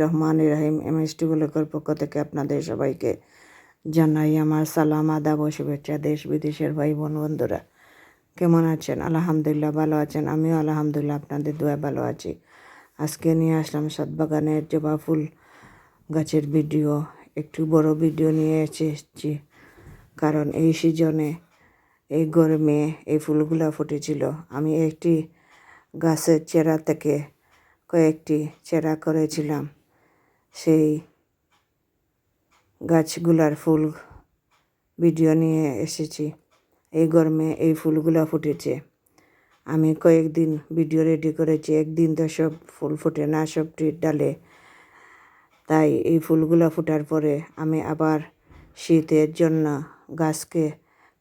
Rahman Rahim M S T ডেভেলপের পক্ষ থেকে আপনাদের সবাইকে জানাই আমার সালাম, আদাব ও শুভেচ্ছা দেশ বিদেশের ভাই বোন বন্ধুরা। কেমন আছেন? আলহামদুলিল্লাহ ভালো আছেন। আমিও আলহামদুলিল্লাহ আপনাদের দোয়া ভালো আছি। আজকে নিয়ে আসলাম সাতবাগানের জবা ফুল গাছের ভিডিও। একটু বড় ভিডিও নিয়ে এসেছি। কারণ এই সিজনে এই গরমে এই ফুলগুলা ফুটেছিল। আমি একটি গাছের চেরা থেকে কয়েকটি চেরা করেছিলাম। সেই গাছগুলার ফুল ভিডিও নিয়ে এসেছি। এই গরমে এই ফুলগুলো ফুটেছে। আমি কয়েকদিন ভিডিও রেডি করেছি, একদিন তো সব ফুল ফুটে না সবটির ডালে। তাই এই ফুলগুলো ফোটার পরে আমি আবার শীতের জন্য গাছকে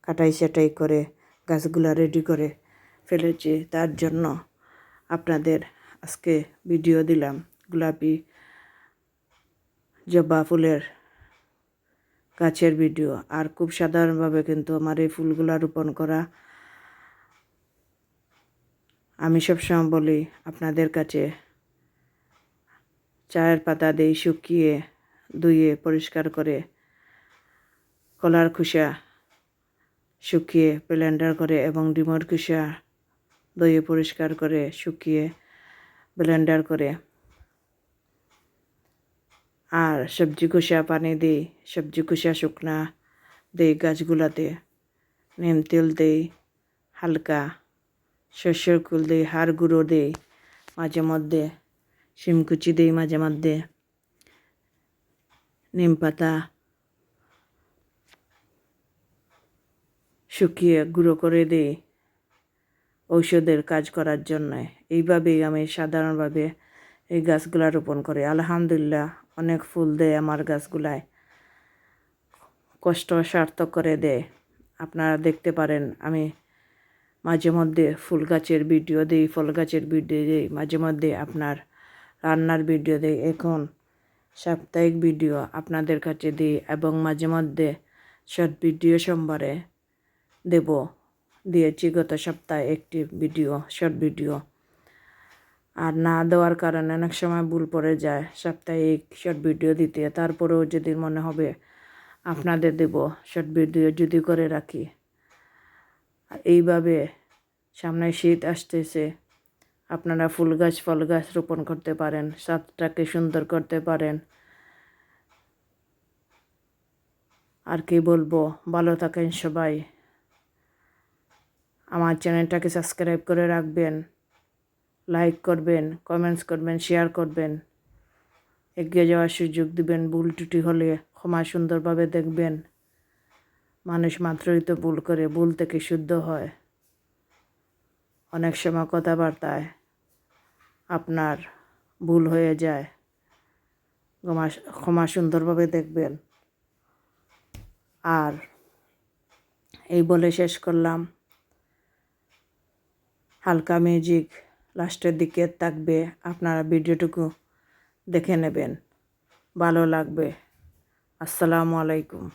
কাটাই ছাটাই করে গাছগুলো রেডি করে ফেলেছি। তার জন্য আপনাদের আজকে ভিডিও দিলাম। গোলাপি জবা ফুলের গাছের ভিডিও। আর খুব সাধারণভাবে কিন্তু আমার এই ফুলগুলা রোপণ করা আমি সবসময় বলি, আপনাদের কাছে চায়ের পাতা দিয়ে শুকিয়ে ধুয়ে পরিষ্কার করে কলার খুসা শুকিয়ে ব্লেন্ডার করে এবং ডিমর খুসা দইয়ে পরিষ্কার করে শুকিয়ে ব্লেন্ডার করে আর সবজি কুষা পানি দিই, সবজি কুষা শুকনা দিই গাছগুলাতে নিম তেল দিই, হালকা শস্যর কুল দিই, হাড় গুঁড়ো দিই, মাঝে মধ্যে শিমকুচি দিই, মাঝে মধ্যে নিম পাতা শুকিয়ে গুঁড়ো করে দিই ঔষধের কাজ করার জন্য। এইভাবেই আমি সাধারণভাবে এই গাছগুলা রোপণ করি। আলহামদুলিল্লাহ অনেক ফুল দেয় আমার গাছগুলায়। কষ্ট সার্থক করে দেয়। আপনারা দেখতে পারেন, আমি মাঝে মধ্যে ফুল গাছের ভিডিও দিই, ফল গাছের ভিডিও দিই, মাঝে মধ্যে আপনার রান্নার ভিডিও দিই। এখন সাপ্তাহিক ভিডিও আপনাদের কাছে দিই এবং মাঝে মধ্যে শর্ট ভিডিও সোমবারে দেব। দিয়েছি গত সপ্তাহে একটি ভিডিও, শর্ট ভিডিও। আর না দেওয়ার কারণে অনেক সময় ভুল পড়ে যায়। সাপ্তাহিক শর্ট ভিডিও দিতে, তারপরেও যদি মনে হবে, আপনাদের দেব শর্ট ভিডিও যদি করে রাখি। আর এইভাবে সামনে শীত আসতেছে, আপনারা ফুল গাছ, ফল গাছ রোপণ করতে পারেন, সাতটাকে সুন্দর করতে পারেন। আর কি বলব, ভালো থাকেন সবাই। আমার চ্যানেলটাকে সাবস্ক্রাইব করে রাখবেন। লাইক করবেন কমেন্টস করবেন শেয়ার করবেন। এগিয়ে যাওয়ার সুযোগ দিবেন, ভুল টুটি হলে ক্ষমা সুন্দরভাবে দেখবেন। মানুষ মাত্রই তো ভুল করে, ভুল থেকে শুদ্ধ হয়। অনেক সময় কথাবার্তায় আপনার ভুল হয়ে যায়। ক্ষমা ক্ষমা সুন্দরভাবে দেখবেন। আর এই বলে শেষ করলাম। হালকা মিউজিক লাস্টের দিকে থাকবে আপনারা ভিডিওটুকু দেখে নেবেন। ভালো লাগবে। আসসালামু আলাইকুম।